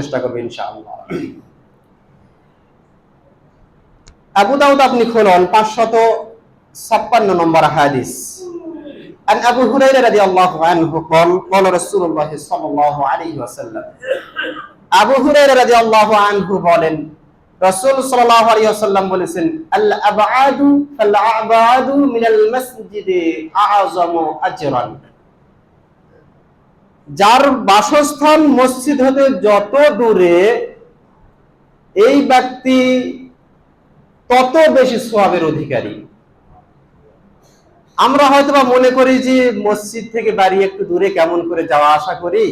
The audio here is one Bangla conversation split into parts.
চেষ্টা করবে ইনশাআল্লাহ আবু দাউদ আপনি খুলুন পাঁচশত ছাপ্পান্ন নম্বর হাদিস عن أبو هريرة رضي الله عنه قال قال رسول الله صلى الله عليه وسلم আবু হুরায়রা রাদিয়াল্লাহু আনহু বলেন রাসূল সাল্লাল্লাহু আলাইহি ওয়াসাল্লাম বলেছেন আল আবআদু ফাল আবআদু মিনাল মাসজিদি আ'যামু আজরান যার বাসস্থান মসজিদ হতে যত দূরে, এই ব্যক্তি তত বেশি সোয়াবের অধিকারী। আমরা হয়তো বা মনে করি যে মসজিদ থেকে বাড়ি একটু দূরে কেমন করে যাওয়া আসা করি।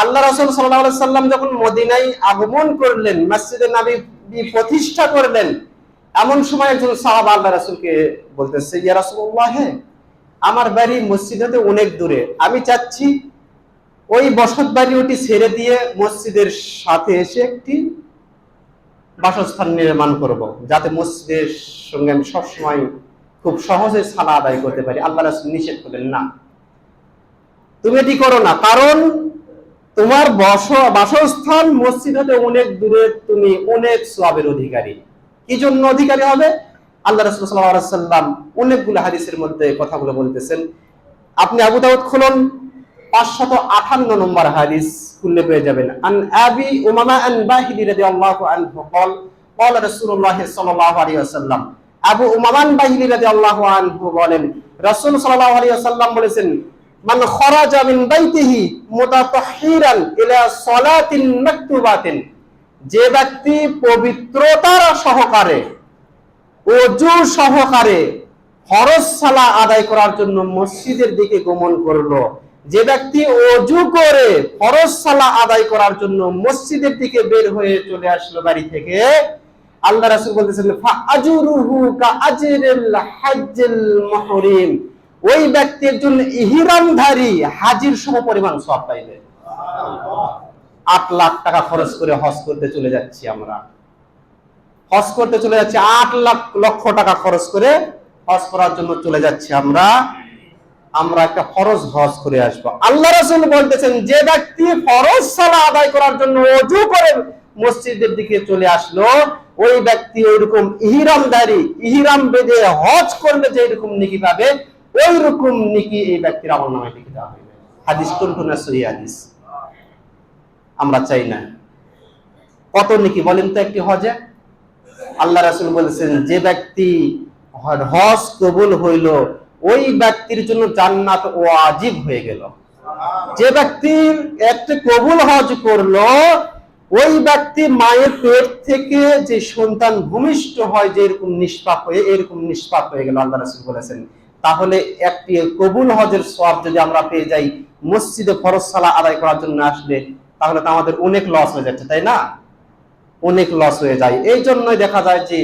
আল্লাহ রাসূল সাল্লাম যখন মদিনায় আগমন করলেন, মসজিদে নবী প্রতিষ্ঠা করলেন, এমন সময় একজন সাহাব আল্লাহ রাসূলকে বলতেছে, ইয়া রাসূলুল্লাহ হে আমার বাড়ি মসজিদ হতে অনেক দূরে। আমি চাচ্ছি ওই বসত বাড়ি ওটি ছেড়ে দিয়ে মসজিদের সাথে এসে একটি বাসস্থান নির্মাণ করব, যাতে মসজিদের সঙ্গে আমি সবসময় খুব সহজে সালা আদায় করতে পারি। আল্লাহ রাসূল নিষেধ করলেন, না। তুমি এটি করো না, কারণ তোমার বস, বাসস্থান মসজিদ হতে অনেক দূরে, তুমি অনেক সওয়াবের অধিকারী। কি জন্য অধিকারী হবে? আল্লাহ রাসূল আলাইহি সাল্লাম অনেকগুলো হাদিসের মধ্যে কথাগুলো বলতেছেন। আপনি আবু দাউদ খুলুন 558 নম্বর হাদিস খুললে পেয়ে যাবেন আন আবি উমামা আন বাহিদি রাদিয়াল্লাহু আনহু قال قال رسول الله صلى الله عليه وسلم আবু উমামান বাহিদি রাদিয়াল্লাহু আনহু বলেন রাসূল সাল্লাল্লাহু আলাইহি ওয়াসাল্লাম বলেছেন মান খরাজা মিন বাইতিহি মুতাতাহহিরান ইলা সালাতিন মাকতুবাতিন যে ব্যক্তি পবিত্রতার সহকারে অজু সহকারে ফরজ সালা আদায় করার জন্য মসজিদের দিকে গমন করলো যে ব্যক্তি অজু করে ফরজ সালা আদায় করার জন্য মসজিদের দিকে বের হয়ে চলে আসলো বাড়ি থেকে, আল্লাহ রাসূল বলতেছেন ওই ব্যক্তির জন্য ইহরামধারী হাজির সম পরিমাণ সব পাইবে। আট লাখ টাকা খরচ করে হজ করতে চলে যাচ্ছি আমরা। হজ করতে চলে যাচ্ছি আট লাখ, লক্ষ টাকা খরচ করে হজ করার জন্য চলে যাচ্ছি আমরা। আমরা একটা ফরজ হজ করে আসব। আল্লাহ রাসূল বলতেছেন, যে ব্যক্তি ফরজ সালা আদায় করার জন্য অজু করে মসজিদের দিকে চলে আসলো, ওই ব্যক্তি ওইরকম ইহিরামদারি, ইহিরাম বেঁধে হজ করলে যে এরকম নিকি পাবে ওই রকম নিকি এই ব্যক্তির আমল নামায় লিখে দেওয়া হবে। হাদিস টুনটুনা সহি হাদিস? আমরা চাই না। কত নিকি বলেন তো একটি হজে? আল্লাহ রাসূল বলেছেন, যে ব্যক্তি হজ কবুল হইল ওই ব্যক্তির জন্য জান্নাত ওয়াজিব হয়ে গেল। যে ব্যক্তির একটা কবুল হজ করল, ওই ব্যক্তি মায়ের পেট থেকে যে সন্তান ভূমিষ্ঠ হয়, যে এরকম নিষ্পাপ হয়ে, এরকম নিষ্পাপ হয়ে গেল, আল্লাহ রাসূল বলেছেন। তাহলে একটি কবুল হজের সওয়াব যদি আমরা পেয়ে যাই, মসজিদে ফরজ সালা আদায় করার জন্য আসলে, তাহলে তো আমাদের অনেক লস হয়ে যাচ্ছে, তাই না? অনেক লস হয়ে যায়। এই জন্যই দেখা যায় যে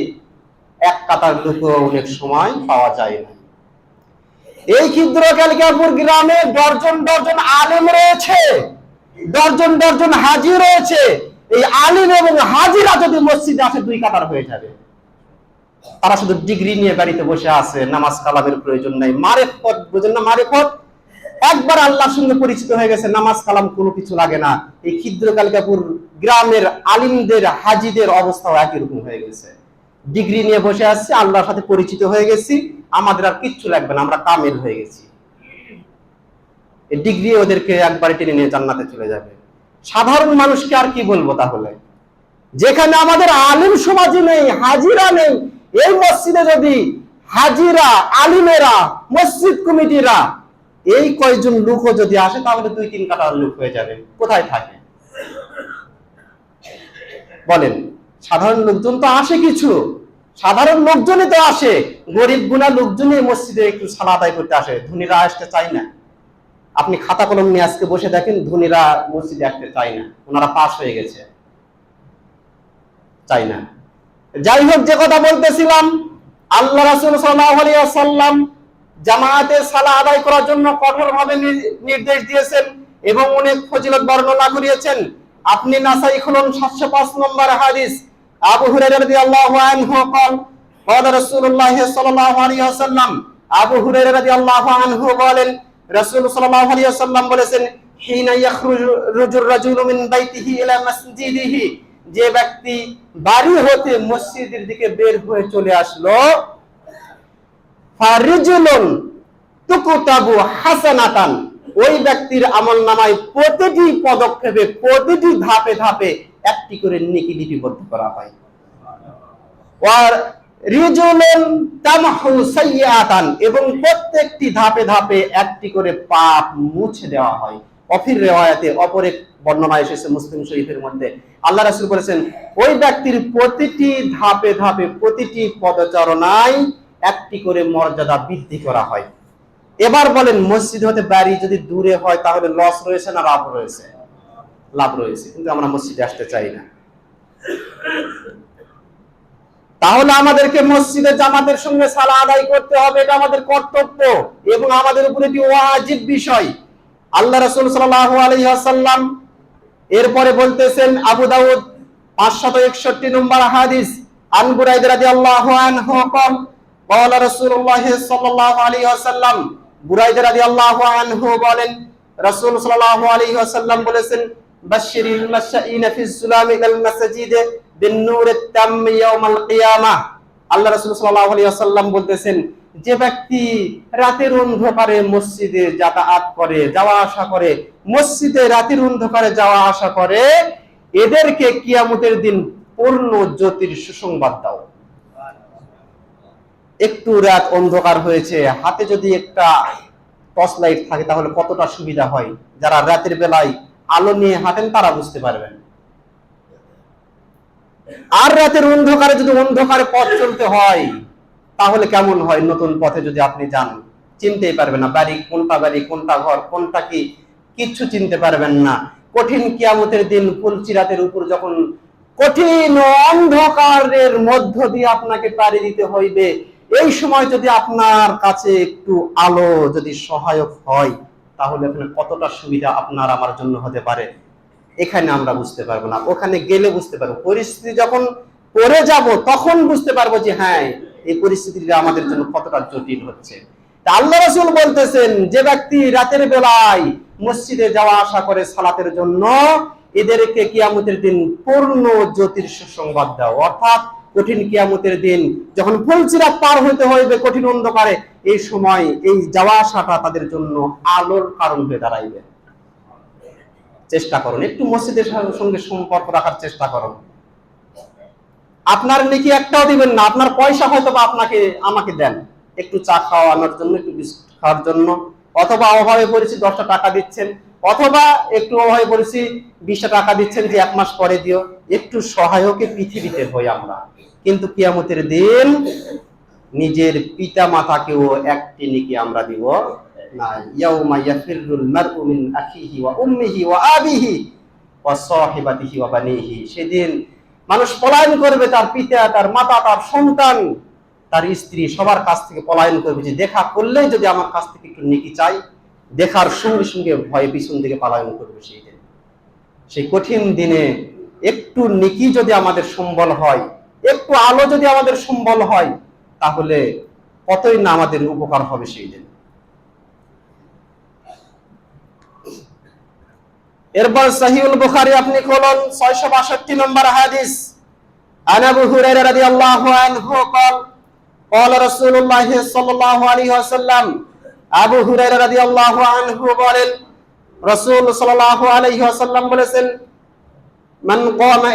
এক কাতার লোক অনেক সময় পাওয়া যায় না। এই ক্ষুদ্র কালিকাপুর গ্রামে ডর্জন ডর্জন আলেম রয়েছে। ডর্জন ডর্জন হাজি রয়েছে। এই আলিম এবং হাজিরা যদি মসজিদে আসে, দুই কাতার হয়ে যাবে। তারা শুধু ডিগ্রি নিয়ে বাড়িতে বসে আছে, নামাজ কালামের প্রয়োজন নাই। মারেফত, বুঝেন না মারেফত? একবার আল্লাহর সঙ্গে পরিচিত হয়ে গেছে, নামাজ কালাম কোনো কিছু লাগে না। এই ক্ষুদ্র কালিকাপুর গ্রামের আলিমদের, হাজিদের অবস্থাও একই রকম হয়ে গেছে। ডিগ্রি নিয়ে বসে আসছে আল্লাহর সাথে পরিচিত হয়ে গেছি। আমাদের আর কিচ্ছু লাগবে না, আমরা কামেল হয়ে গেছি। ডিগ্রি ওদেরকে একবারে টেনে নিয়ে জান্নাতে চলে যাবে। সাধারণ মানুষকে আর কি বলব তাহলে? যেখানে আমাদের আলিম সমাজই নেই, হাজিরা নেই, এই মসজিদে যদি হাজিরা, আলিমেরা, মসজিদ কমিটিরা, এই কয়জন লোকও যদি আসে, তাহলে দুই তিন কাটার লোক হয়ে যাবে। কোথায় থাকে? বলেন, সাধারণ লোকজন তো আসে কিছু। সাধারণ লোকজনই তো আসে, গরিব গুণা লোকজনই মসজিদে একটু সালা আদায় করতে আসে, ধনীরা আসতে চায় না। আপনি খাতা কলম নিয়ে আজকে বসে দেখেন, ধনীরা মসজিদে আসতে চায় না, ওনারা পাশ হয়ে গেছে। চাই না। যাই হোক, যে কথা বলতেছিলাম, আল্লাহ রাসূল সাল্লাম জামায়াতে সালা আদায় করার জন্য কঠোরভাবে নির্দেশ দিয়েছেন এবং অনেক ফজিলত বর্ণনা করিয়েছেন। আপনি নাসাই খুলুন 705 নম্বর হাদিস। আবু হুরায়রা রাদিয়াল্লাহু আনহু قال قال رسول الله صلى الله عليه وسلم আবু হুরায়রা রাদিয়াল্লাহু আনহু বলেন রাসূল সাল্লাল্লাহু আলাইহি ওয়াসাল্লাম বলেছেন হিনা ইয়াখরুজুর রাজুলু মিন বাইতিহি ইলা মাসজিদিহি যে ব্যক্তি বাড়ি হতে মসজিদের দিকে বের হয়ে চলে আসলো ফারিজুলুন তুকুতাবু হাসানাতান ওই ব্যক্তির আমল নামায় প্রতিটি পদক্ষেপে প্রতিটি ধাপে ধাপে একটি করে নেকি লিপিবদ্ধ করা হয়। ওয়ার রিজুলুন তামহু সাইয়াতান এবং প্রত্যেকটি ধাপে ধাপে একটি করে পাপ মুছে দেওয়া হয়। অফির রেওয়ায়াতে অপর এক বর্ণনা এসেছে মুসলিম শরীফের মধ্যে। আল্লাহ রাসূল বলেছেন, ওই ব্যক্তির প্রতিটি ধাপে ধাপে প্রতিটি পদচারণায় একটি করে মর্যাদা বৃদ্ধি করা হয়। এবার বলেন, মসজিদ হতে বাড়ি যদি দূরে হয় তাহলে লস রয়েছে না লাভ রয়েছে? লাভ রয়েছে কিন্তু আমরা মসজিদে আসতে চাই না তাহলে আমাদেরকে মসজিদে জামাতের সঙ্গে সালা আদায় করতে হবে এটা আমাদের কর্তব্য এবং আমাদের উপরে এটি ওয়াজিব বিষয় আল্লাহ রাসূল সাল্লাল্লাহু আলাইহি ওয়াসাল্লাম এরপরে বলতেছেন আবু দাউদ 561 নম্বর হাদিস আন বুরাইদা রাদিয়াল্লাহু আনহু قال قال رسول الله صلى الله عليه وسلم বুরাইদা রাদিয়াল্লাহু আনহু বলেন রাসূল সাল্লাল্লাহু আলাইহি ওয়াসাল্লাম বলেছেন মাশাইনা ফিস সুলাম ইলাল মাসজিদে বিন নূরিত তাম ইয়াউমাল কিয়ামাহ আল্লাহ রাসূল সাল্লাল্লাহু আলাইহি ওয়াসাল্লাম বলতেছেন, যে ব্যক্তি রাতের অন্ধকারে মসজিদে যাতায়াত করে, যাওয়া আসা করে, মসজিদে রাতের অন্ধকারে যাওয়া আসা করে, এদেরকে কিয়ামতের দিন পূর্ণ জ্যোতির সুসংবাদ দাও। একটু রাত অন্ধকার হয়েছে, হাতে যদি একটা টর্চ লাইট থাকে তাহলে কতটা সুবিধা হয়? যারা রাতের বেলায় আলো নিয়ে হাঁটেন, তারা বুঝতে পারবেন। আর রাতের অন্ধকারে যদি অন্ধকারে পথ চলতে হয়, তাহলে কেমন হয়? নতুন পথে যদি আপনি যান, চিনতেই পারবেন না, বাড়ি কোনটা বাড়ি, কোনটা ঘর, কোনটা কি কিচ্ছু চিনতে পারবেন না। কঠিন কিয়ামতের দিন, ফুলচিরাতের উপর যখন কঠিন অন্ধকারের মধ্য দিয়ে আপনাকে পাড়ি দিতে হইবে, এই সময় যদি আপনার কাছে একটু আলো যদি সহায়ক হয় তাহলে এখানে কতটা সুবিধা আপনার আমার জন্য হতে পারে? এখানে আমরা বুঝতে পারব না। ওখানে গেলে বুঝতে পারব। পরিস্থিতি যখন পড়ে যাব, তখন বুঝতে পারব যে হ্যাঁ এই পরিস্থিতিটা আমাদের জন্য কতটা জটিল হচ্ছে। আল্লাহ রসুল বলতেছেন, যে ব্যক্তি রাতের বেলায় মসজিদে যাওয়া আসা করে সালাতের জন্য, এদেরকে কিয়ামতের দিন পূর্ণ জ্যোতির সুসংবাদ দাও। অর্থাৎ কঠিন কিয়ামতের দিন, যখন ফুলচিরাত পার হইতে হইবে কঠিন অন্ধকারে, এই সময় এই যাওয়া আসাটা তাদের জন্য আলোর কারণ হয়ে দাঁড়াইবে। চেষ্টা করুন, একটু মসজিদের সঙ্গে সম্পর্ক রাখার চেষ্টা করুন। আপনার নাকি একটাও দিবেন না, আপনার পয়সা হয়তো বা আপনাকে, আমাকে দেন। একটু চা খাওয়ানোর জন্য, একটু বিস্কুট খাওয়ার জন্য। অথবা অভাবে পড়েছি, দশটা টাকা দিচ্ছেন। অথবা একটু অভাবে পড়েছি, বিশটা টাকা দিচ্ছেন যে এক মাস পরে দিও। একটু সহায়কে পৃথিবীতে হই আমরা। কিন্তু কিয়ামতের দিন নিজের পিতা মাতাকেও একটি নিকে আমরা দিব না। ইয়াউমা ইয়াফিরুল মারউ মিন আখিহি ওয়া উম্মিহি ওয়া আবিহি ওয়া সাহিবাতিহি ওয়া বানিহি। সেদিন মানুষ পলায়ন করবে তার পিতা, তার মাতা, তার সন্তান, তার স্ত্রী সবার কাছ থেকে পলায়ন করবে যে দেখা করলেই যদি আমার কাছ থেকে একটু নেকি চাই, দেখার সঙ্গে সঙ্গে ভয়ে পিছন দিকে পলায়ন করবে সেই দিন। সেই কঠিন দিনে একটু নেকি যদি আমাদের সম্বল হয় একটু আলো যদি আমাদের সম্বল হয় তাহলে কতই না আমাদের উপকার হবে সেই দিন এরপর সহিউল বুখারী আপনি খুলুন 662 নম্বর হাদিস عن ابو هريره رضي الله عنه قال قال رسول الله صلى الله عليه وسلم আবু হুরায়রা রাদিয়াল্লাহু আনহু বলেন রাসূল সাল্লাল্লাহু আলাইহি ওয়াসাল্লাম বলেছেন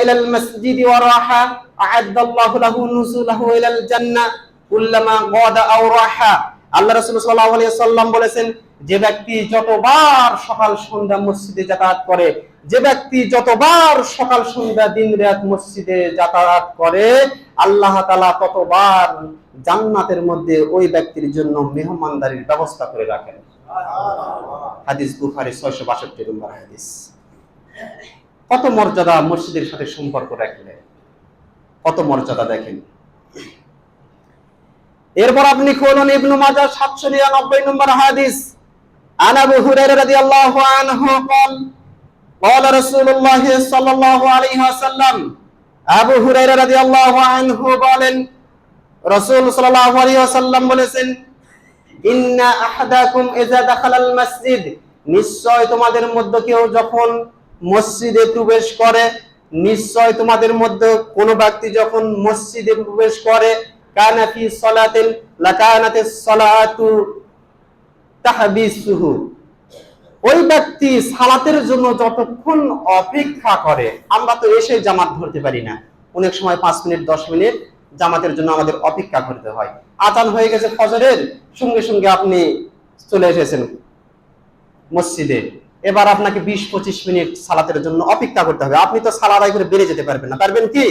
ইলাল মাসজিদি ওয়া রাহা আ'adda আল্লাহু লাহু নুজুলাহু ইলাল জান্নাহ কুল্লামা গাদা আও রাহা। আল্লাহ রাসূল সাল্লাল্লাহু আলাইহি ওয়াসাল্লাম বলেছেন, যে ব্যক্তি যতবার সকাল সন্ধ্যা মসজিদে যাতায়াত করে, যে ব্যক্তি যতবার সকাল সন্ধ্যা দিন রাত মসজিদে যাতায়াত করে, আল্লাহ তাআলা ততবার জান্নাতের মধ্যে ওই ব্যক্তির জন্য মেহমানদারির ব্যবস্থা করে রাখেন। হাদিস বুখারী 662 নম্বর হাদিস। কত মর্যাদা মসজিদের সাথে সম্পর্ক রাখলে কত মর্যাদা দেখেন এরপর আপনি খুলুন ইবনু মাজাহ 799 নম্বর হাদিস আন আবু হুরায়রা রাদিয়াল্লাহু আনহু قال قال رسول الله صلى الله عليه وسلم আবু হুরায়রা রাদিয়াল্লাহু আনহু বলেন রাসূল সাল্লাল্লাহু আলাইহি ওয়াসাল্লাম বলেছেন ইন্না আহাদাকুম ইযা দাখালাল মাসজিদ নিশ্চয় তোমাদের মধ্যে কেউ যখন মসজিদে প্রবেশ করে, নিশ্চয় তোমাদের মধ্যে কোনো ব্যক্তি যখন মসজিদে প্রবেশ করে কানাফি সলাতেন, লাকানাতে সলাতু তাহবিসুহু। ওই ব্যক্তি সালাতের জন্য যতক্ষণ অপেক্ষা করে, আমরা তো এসে জামাত ধরতে পারি না। অনেক সময় পাঁচ মিনিট, দশ মিনিট জামাতের জন্য আমাদের অপেক্ষা করতে হয়। আজান হয়ে গেছে ফজরের, সঙ্গে সঙ্গে আপনি চলে এসেছেন মসজিদে। এবার আপনাকে বিশ পঁচিশ মিনিট সালাতের জন্য অপেক্ষা করতে হবে। আপনি তো সালা আদায় করে বেড়ে যেতে পারবেন না। পারবেন কি?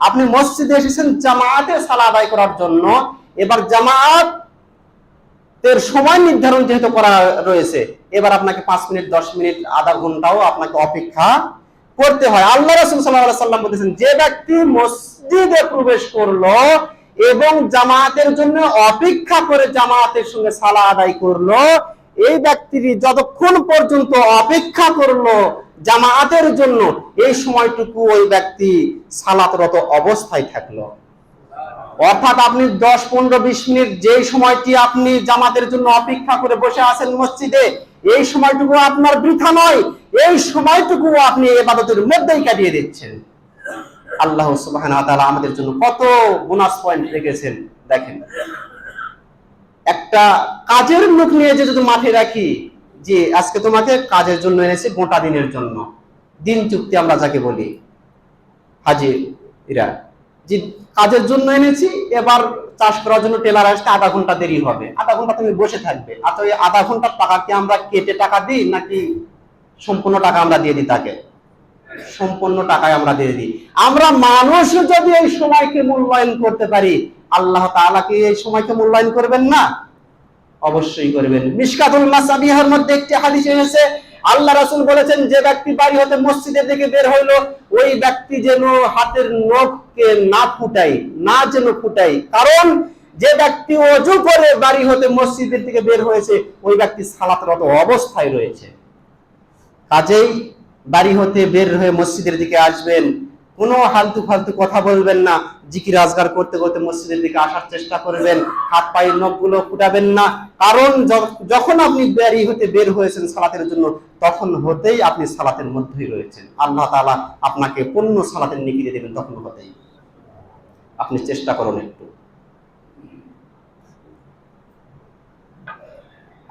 আপনি মসজিদে এসেছেন জামাতে সালা আদায় করার জন্য। এবার জামাত এর সময় নির্ধারণ যেহেতু করা রয়েছে, এবার আপনাকে পাঁচ মিনিট, দশ মিনিট, আধা ঘন্টাও আপনাকে অপেক্ষা করতে হয়। আল্লাহ রসুল সাল্লাম বলেছেন, যে ব্যক্তি মসজিদে প্রবেশ করল এবং জামাতের জন্য অপেক্ষা করে জামাতের সঙ্গে সালা আদায় করল এই ব্যক্তিটি যতক্ষণ পর্যন্ত অপেক্ষা করল জামাতের জন্য, এই সময়টুকু ওই ব্যক্তি সালাতরত অবস্থায় থাকল। অর্থাৎ আপনি দশ, পনেরো, বিশ মিনিট যেই সময়টি আপনি জামাতের জন্য অপেক্ষা করে বসে আছেন মসজিদে, এই সময়টুকু আপনার বৃথা নয়, এই সময়টুকু আপনি এবাদতের মধ্যেই কাটিয়ে দিচ্ছেন। আল্লাহ তাআলা আমাদের জন্য কত বোনাস পয়েন্ট রেখেছেন, দেখেন। একটা কাজের লোক নিয়ে যে যদি মাঠে রাখি, যে আজকে তোমাকে কাজের জন্য এনেছি গোটা দিনের জন্য। দিন চুক্তি আমরা যাকে বলি, হাজির হাজিরা যে কাজের জন্য এনেছি, এবার চাষ করার জন্য টেলার আসতে আধা ঘণ্টা দেরি হবে। আধা ঘণ্টা তুমি বসে থাকবে। আচ্ছা ওই আধা ঘণ্টার টাকা কি আমরা কেটে টাকা দিই, নাকি সম্পূর্ণ টাকা আমরা দিয়ে দিই তাকে? সম্পূর্ণ টাকায় আমরা দিয়ে দিই। আমরা মানুষ যদি এই সময়কে মূল্যায়ন করতে পারি আল্লাহ তাআলা এই সময়কে মূল্যায়ন করবেন না? অবশ্যই করবেন। মিশকাতুল মাসাবিহার মধ্যে একটি হাদিস এসেছে, আল্লাহ রাসূল বলেছেন, যে ব্যক্তি বাড়ি হতে মসজিদের দিকে বের হইল, ওই ব্যক্তি যেন হাতের নখকে না ফুটাই না যেন ফুটাই কারণ যে ব্যক্তি অজু করে বাড়ি হতে মসজিদের দিকে বের হয়েছে, ওই ব্যক্তি সালাতরত অবস্থায় রয়েছে। কাজেই বাড়ি হতে বের হয়ে মসজিদের দিকে আসবেন কোনো হালতু ফালতু কথা বলবেন না জিকির আজগার করতে করতে মসজিদের দিকে আসার চেষ্টা করবেন হাত পায়ের নখগুলো ফুটাবেন না কারণ য- যখন আপনি বাড়ি হতে বের হয়েছেন সালাতের জন্য তখন হতেই আপনি সালাতের মধ্যেই রয়েছেন আল্লাহ তাআলা আপনাকে পূর্ণ সালাতের নিকি দিয়ে দেবেন তখন হতেই আপনি চেষ্টা করুন একটু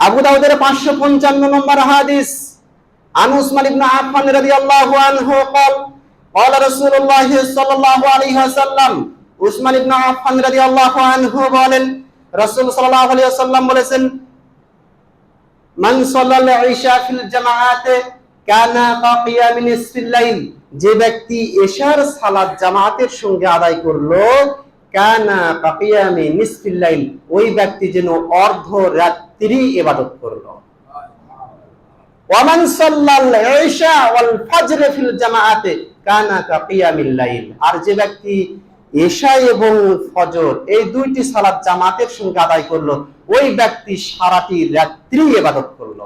আবু দাউদের পাঁচশো পঞ্চান্ন নম্বর হাদিস عن عثمان بن عفان رضي الله عنه قال قال رسول الله صلى الله عليه وسلم উসমান ইবনে আফফান রাদিয়াল্লাহু আনহু বলেন রাসূল সাল্লাল্লাহু আলাইহি ওয়াসাল্লাম বলেছেন মান সাল্লাল ইশা ফিল জামাআতে কানা কাকিয়ামি নিসফিল লাইল যে ব্যক্তি এশার সালাত জামাতের সঙ্গে আদায় করলো কানা কাকিয়ামি নিসফিল লাইল ওই ব্যক্তি যেন অর্ধ রাত্রি ইবাদত করলো ওয়ামান সাল্লাল ইশা ওয়াল ফজর ফিল জামাআতে আর যে ব্যক্তি এশা এবং ফজর, এই দুইটি সালাত জামাতের সঙ্গে আদায় করল, ওই ব্যক্তি সারাটি রাত্রি ইবাদত করল।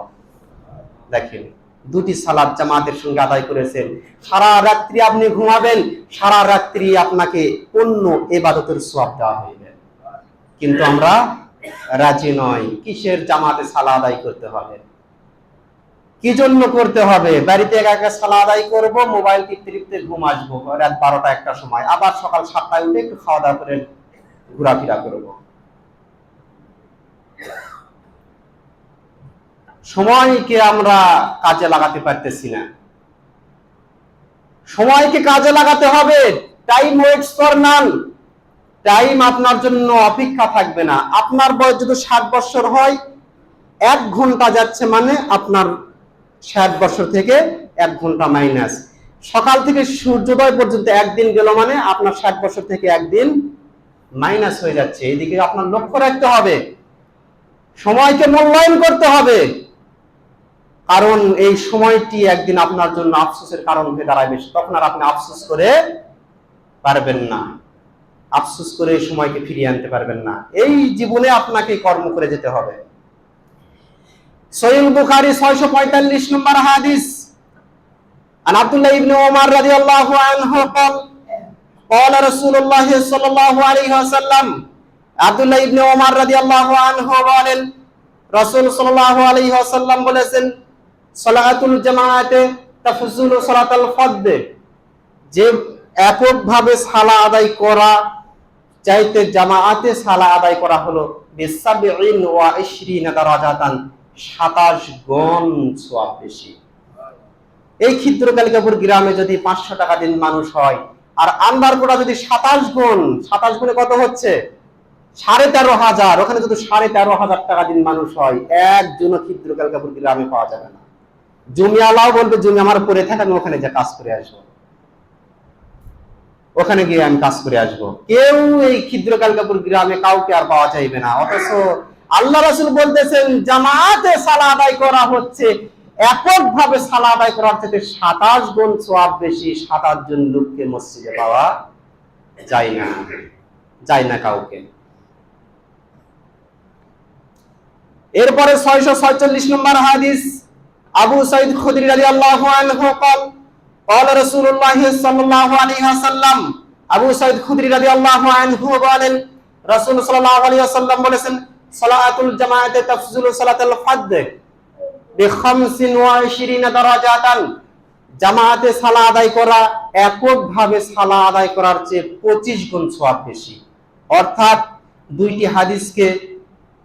দেখেন, দুটি সালাত জামাতের সঙ্গে আদায় করেছেন। সারা রাত্রি আপনি ঘুমাবেন, সারা রাত্রি আপনাকে অন্য এবাদতের সওয়াব দেওয়া হইবে কিন্তু আমরা রাজি নয় কিসের জামাতে সালা আদায় করতে হবে? কি জন্য করতে হবে? বাড়িতে একা সালা আদায় করব মোবাইল টিপতে টিপতে ঘুম আসব। রাত বারোটা একটা সময়। আবার সকাল সাতটায় উঠে একটু খাওয়া দাওয়া করে ঘোরাফেরা করব। সময়কে আমরা কাজে লাগাতে পারতেছি না। সময়কে কাজে লাগাতে হবে। Time waits for none time আপনার জন্য অপেক্ষা থাকবে না। আপনার বয়স যদি ষাট বছর হয়, এক ঘণ্টা যাচ্ছে মানে আপনার ষাট বছর থেকে এক ঘণ্টা মাইনাস সকাল থেকে সূর্যোদয় পর্যন্ত একদিন গেল মানে আপনার ষাট বছর থেকে একদিন মাইনাস হয়ে যাচ্ছে। এদিকে আপনার লক্ষ্য রাখতে হবে। সময়কে মূল্যায়ন করতে হবে। কারণ এই সময়টি একদিন আপনার জন্য আফসোসের কারণ হয়ে দাঁড়াবে তখন আর আপনি আফসোস করে পারবেন না। আফসোস করে এই সময়কে ফিরিয়ে আনতে পারবেন না। এই জীবনে আপনাকে কর্ম করে যেতে হবে। সহিহ বুখারী 645 নম্বর হাদিস عن عبد الله بن عمر رضي الله عنه قال قال رسول الله صلى الله عليه وسلم عبد الله بن عمر رضي الله عنه বলেন রাসূল সাল্লাল্লাহু আলাইহি ওয়াসাল্লাম বলেছেন সালাতুল জামাআতে তাফজুল সালাতাল ফদ্দে যে এককভাবে সালা আদায় করা চাইতে জামাআতে সালা আদায় করা হলো বিসাবিন ওয়া ইশরিনা দারাজাতান 27 গুণ সওয়াব বেশি। এই ক্ষিদ্র কালিকাপুর গ্রামে যদি পাঁচশো টাকা দিন মানুষ হয়, আর আন্দারকোটা যদি সাতাশ গুণ, সাতাশ গুণে কত হচ্ছে? সাড়ে তেরো হাজার, ওখানে যদি সাড়ে তেরো হাজার টাকা দিন মানুষ হয় একজন ক্ষিদ্র কালিকাপুর গ্রামে পাওয়া যাবে না। জমি আলাও বলবে, জমি আমার পরে থাকে, আমি ওখানে যে কাজ করে আসব। ওখানে গিয়ে আমি কাজ করে আসব। কেউ এই ক্ষিদ্র কালকাপুর গ্রামে কাউকে আর পাওয়া যাইবে না, অথচ আল্লাহ রাসুল বলতেছেন জামাতে সালা আদায় করা হচ্ছে এককভাবে সালা আদায় করার থেকে সাতাশ গুণ সোয়াব বেশি সাতাশ জন লোককে মসজিদে পাওয়া যায় না যায় না কাউকে এরপরে ছয়শো ছয়চল্লিশ নম্বর হাদিস আবু সাইদ খুদরি রাদিয়াল্লাহু আনহু قال قال رسول الله صلى الله عليه وسلم আবু সাইদ খুদরি রাদিয়াল্লাহু আনহু বলেন রাসূল সাল্লাল্লাহু আলাইহি ওয়াসাল্লাম বলেছেন সালাতুল জামাআতে তাফজিলু সালাতুল ফাদ ওয়া ইশরিনা দারাজাতান। জামাআতে সালা আদায় করা, এককভাবে সালা আদায় করার চেয়ে 25 গুণ সওয়াব বেশি। অর্থাৎ দুইটি হাদিসকে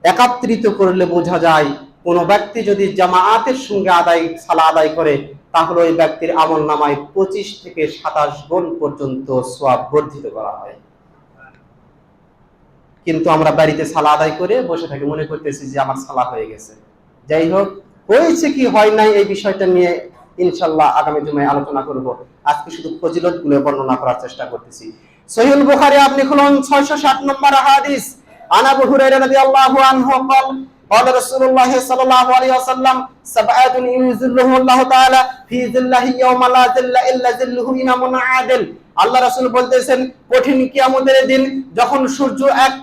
একাত্রিত করলে বোঝা যায়, কোন ব্যক্তি যদি জামাআতের সঙ্গে আদায় সালা আদায় করে, তাহলে ওই ব্যক্তির আমল নামায় পঁচিশ থেকে সাতাশ গুণ পর্যন্ত সোয়াব বর্ধিত করা হয়। কিন্তু আমরা বাড়িতে সালা আদায় করে বসে থাকি মনে করতেছি যে আমার সালা হয়ে গেছে যাই হোক হয়েছে কি হয় নাই এই বিষয়টা নিয়ে ইনশাল্লাহ আগামী জুমায় আলোচনা করব আজকে শুধু ফজিলত গুলো বর্ণনা করার চেষ্টা করতেছি সহিউল বুখারী আপনি খুলুন 660 নম্বর হাদিস আন আবু হুরায়রা রাদিয়াল্লাহু আনহু قال قال رسول الله صلى الله عليه وسلم سبعة يذلهم الله تعالى في ذله يوم لا ذل الا ذله امام عادل আল্লাহ রাসূল বলতেছেন কঠিন কিয়ামতের দিন যখন সূর্য এক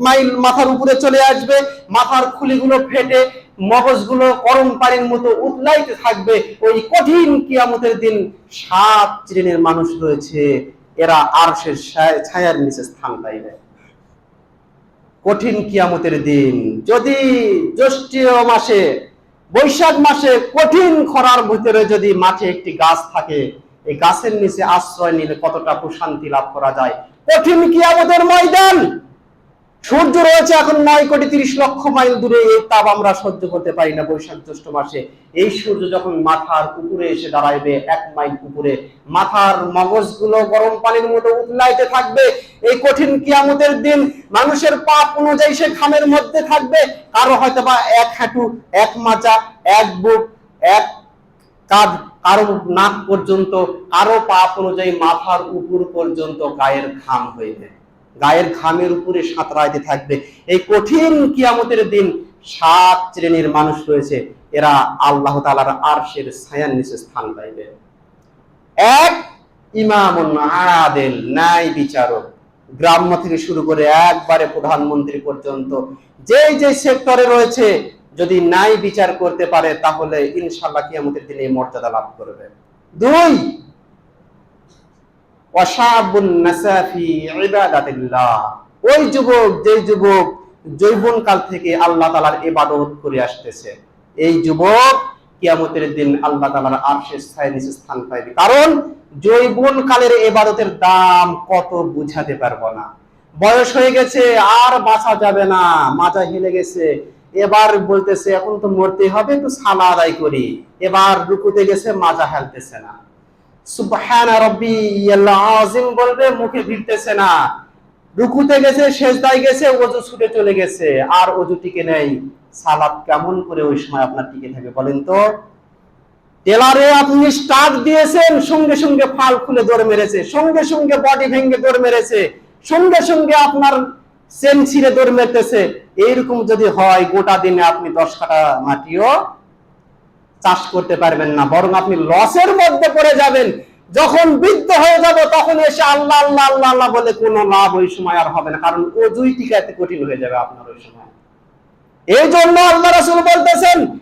মাইল মাথার উপরে চলে আসবে, মাথার খুলিগুলো ফেটে মগজগুলো গরম পানির মতো উতলাইতে থাকবে। ওই কঠিন কিয়ামতের দিন সাত শ্রেণির মানুষ রয়েছে, এরা আরশের ছায়- ছায়ার নিচে স্থান পাইবে। কঠিন কিয়ামতের দিন, যদি জ্যৈষ্ঠ মাসে, বৈশাখ মাসে কঠিন খরার ভিতরে যদি মাঠে একটি গাছ থাকে, এই গাছের নিচে আশ্রয় নিলে কতটা প্রশান্তি লাভ করা যায়? কঠিন কিয়ামতের ময়দান সূর্য রয়েছে এখন নয় কোটি তিরিশ লক্ষ মাইল দূরে, এই তাপ আমরা সহ্য করতে পারি না বৈশাখ জ্যৈষ্ঠ মাসে। এই সূর্য যখন মাথার উপরে এসে দাঁড়াইবে, এক মাইল উপরে, মাথার মগজগুলো গরম পানির মতো উতলাইতে থাকবে। এই কঠিন কিয়ামতের দিন মানুষের পাপ অনুযায়ী সে খামের মধ্যে থাকবে। কারও হয়তো বা এক হাঁটু, এক মাচা, এক বুক, এক কাঁধ কারও নাক পর্যন্ত, কারও পাপ অনুযায়ী মাথার উপর পর্যন্ত গায়ের ঘাম হইবে। গায়ের ঘামের উপরে সাঁতরাইতে থাকবে। এই কঠিন কিয়ামতের দিন সাত শ্রেণির মানুষ রয়েছে, এরা আল্লাহ তালার আরশের ছায়ার নিচে স্থান পাইবে। এক ইমামুন আদেল ন্যায় বিচারক। গ্রাম্য থেকে শুরু করে একবারে প্রধানমন্ত্রী পর্যন্ত যে যে সেক্টরে রয়েছে, যদি ন্যায় বিচার করতে পারে, তাহলে ইনশাল্লাহ কিয়ামতের দিনে মর্যাদা লাভ করবে। দুই ওই যুবক যে যুবক কাল থেকে আল্লাহ ইবাদত করে আসতেছে, এই যুবক কিয়ামতের দিন আল্লাহ আরশের ছায়ার নিচে স্থান পাইবে। কারণ জৈবন কালের ইবাদতের দাম কত বুঝাতে পারব না। বয়স হয়ে গেছে, আর বাঁচা যাবে না, মাজা হেলে গেছে। এবার বলতেছে, এখন তো মরতে হবে তো সালা আদায় করি। এবার রুকুতে গেছে, মাজা হেলতেছে না। বলবে, মুখে না। রুকুতে গেছে, সেজদায় গেছে ছুটে চলে গেছে, আর টিকে নেই। কেমন করে ওই সময় আপনার টিকে থাকে বলেন তো? টেলারে আপনি স্টার্ট দিয়েছেন, সঙ্গে সঙ্গে ফাল খুলে দৌড় মেরেছে, সঙ্গে সঙ্গে বডি ভেঙে দৌড় মেরেছে, সঙ্গে সঙ্গে আপনার চেন ছিঁড়ে দৌড় মেরতেছে। এইরকম যদি হয়, গোটা দিনে আপনি দশ কাটা মাটিও চাষ করতে পারবেন না। বরং আপনি লসের মধ্যে পড়ে যাবেন। যখন বৃদ্ধ হয়ে যাব, তখন এসে আল্লাহ আল্লাহ আল্লাহ আল্লাহ বলে কোনো লাভ ওই সময় আর হবে না। কারণ ওজুই টিকাতে কঠিন হয়ে যাবে আপনার ওই সময়। এই জন্য আল্লাহ রাসূল বলতেছেন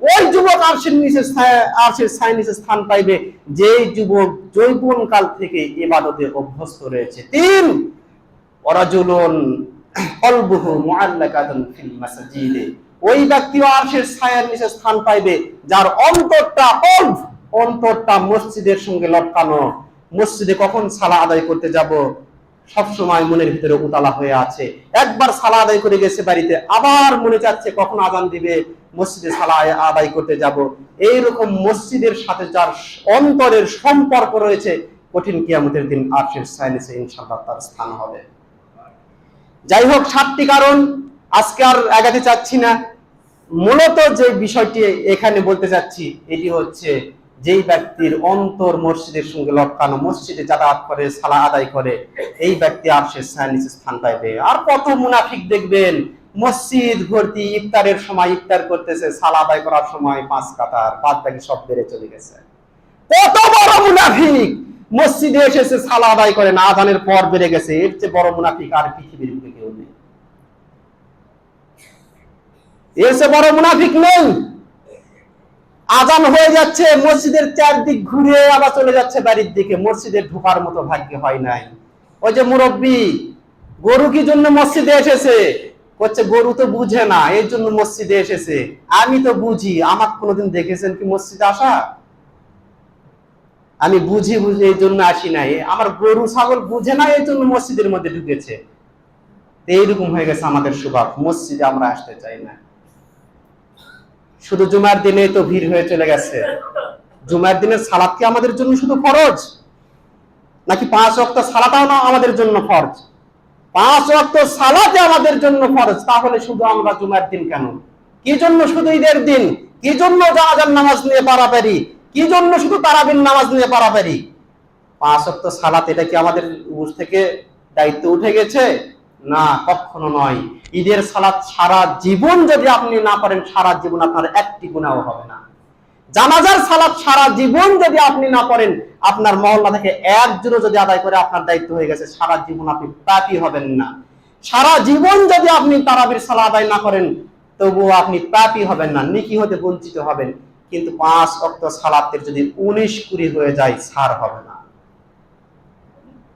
ওই যুবক আরশের নিচে ছায়া- আরশের ছায়ার নিচে স্থান পাইবে। যেই যুবক জৈবন কাল থেকে ইবাদতে অভ্যস্ত রয়েছে। তিন, ওরাজুলুন কলবুহু মুআল্লাকাতুন ফিল মাসাজিদে। ওই ব্যক্তিও আরশের ছায়ার নিচে স্থান পাইবে, যার অন্তরটা কল্ব অন্তরটা মসজিদের সঙ্গে লটকানো। মসজিদে কখন সালা আদায় করতে যাব? সব সময় মনের ভিতরে উতালা হয়ে আছে। একবার সালা আদায় করে গেছে বাড়িতে, আবার মনে চাচ্ছে কখন আজান দিবে, মসজিদে সালা আদায় করতে যাব। এইরকম মসজিদের সাথে যার অন্তরের সম্পর্ক রয়েছে, কঠিন কিয়ামতের দিন আরশের সাইনিসে ইনশাআল্লাহ তার স্থান হবে। যাই হোক, সাতটি কারণ। আজকে আর আগাতে চাচ্ছি না। মূলত যে বিষয়টি এখানে বলতে চাচ্ছি, এটি হচ্ছে যেই ব্যক্তির অন্তর মসজিদের সঙ্গে লটকানো, মসজিদে যাতায়াত করে সালা আদায় করে, এই ব্যক্তি আর সে স্থান পাইবে আর কত মুনাফিক দেখবেন, মসজিদ ভর্তি ইফতারের সময় ইফতার করতেছে সালা আদায় করার সময় পাঁচ কাতার বাদ বাকি সব বেড়ে চলে গেছে। কত বড় মুনাফিক! মসজিদে এসেছে সালা আদায় করে, না আদানের পর বেড়ে গেছে, এর চেয়ে বড় মুনাফিক আর পৃথিবীর বুকে কেউ নেই। চেয়ে বড় মুনাফিক নেই। আজান হয়ে যাচ্ছে, মসজিদের চারদিক ঘুরে আবার চলে যাচ্ছে বাড়ির দিকে। মসজিদে ঢোকার মতো ভাগ্য হয় নাই। ওই যে মুরব্বী, গরু কি জন্য মসজিদে এসেছে? করছে, গরু তো বুঝে না, এর জন্য মসজিদে এসেছে। আমি তো বুঝি আমার কোনোদিন দেখেছেন কি মসজিদে আসা? আমি বুঝি বুঝি এই জন্য আসি নাই। আমার গরু, ছাগল বুঝে না এই জন্য মসজিদের মধ্যে ঢুকেছে। এইরকম হয়ে গেছে আমাদের স্বভাব। মসজিদে আমরা আসতে চাই না। শুধু জুমার দিনে তো ভিড় হয়ে চলে গেছে। জুমার দিনের সালাত কি আমাদের জন্য শুধু ফরজ? নাকি পাঁচ অক্ট সালাতাও না আমাদের জন্য ফরজ? পাঁচ অক্ট সালাতে আমাদের জন্য ফরজ, তাহলে শুধু আমরা জুমার দিন কেন? কি জন্য শুধু ঈদের দিন? কি জন্য জাহাজার নামাজ নিয়ে পারাপারি? কি জন্য শুধু তারাবিন নামাজ নিয়ে পারাপারি? পাঁচ অক্ট সালাত এটা কি আমাদের থেকে দায়িত্ব উঠে গেছে? না, কখনো নয়। ঈদের সালাত সারা জীবন যদি আপনি না করেন, সারা জীবন আপনার একটি গুণাও হবে না। জানাজার সালাত সারা জীবন যদি আপনি না করেন, আপনার মহল্লা থেকে একজনও যদি আদায় করে আপনার দায়িত্ব হয়ে গেছে, সারা জীবন আপনি পাপি হবেন না। সারা জীবন যদি আপনি তারাবির সালা আদায় না করেন, তবুও আপনি পাপি হবেন না, নিকি হতে বঞ্চিত হবেন। কিন্তু পাঁচ অক্ট সালাতের যদি উনিশ কুড়ি হয়ে যায়, ছাড় হবে না।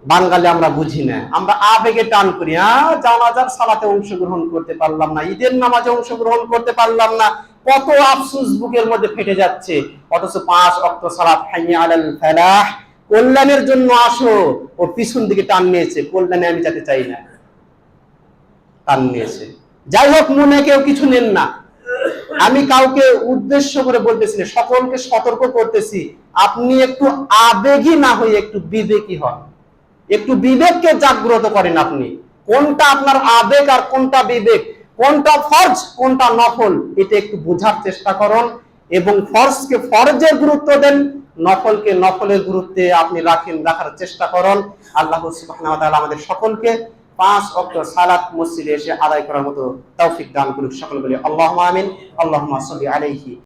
বাঙালি আমরা বুঝি না। আমরা আবেগে টান করি হ্যাঁ জানাজার সালাতে অংশগ্রহণ করতে পারলাম না, ঈদের নামাজে অংশগ্রহণ করতে পারলাম না, কত আফসুস বুকের মধ্যে ফেটে যাচ্ছে। অথচ পাঁচ অক্ট সালাত কল্যাণের জন্য আসো। ও পিছন দিকে টান নিয়েছে, কল্যাণে আমি যেতে চাই না। টান নিয়েছে। যাই হোক, মনে কেউ কিছু নেন না। আমি কাউকে উদ্দেশ্য করে বলতেছি সকলকে সতর্ক করতেছি, আপনি একটু আবেগী না হয়ে একটু বিবেকী হন। একটু বিবেককে জাগ্রত করেন আপনি। কোনটা আপনার আবেগ আর কোনটা বিবেক? কোনটা ফরজ, কোনটা নফল? এটা একটু বোঝার চেষ্টা করুন এবং ফরজকে ফরজের গুরুত্ব দেন, নফলকে নফলের গুরুত্বে আপনি রাখেন, রাখার চেষ্টা করুন। আল্লাহ তাআলা আমাদের সকলকে পাঁচ অক্ট সালাত মসজিদে এসে আদায় করার মতো তৌফিক দান করুক সকল বলে। আল্লাহুম্মা আমিন। আল্লাহুম্মা সাল্লি আলাইহি।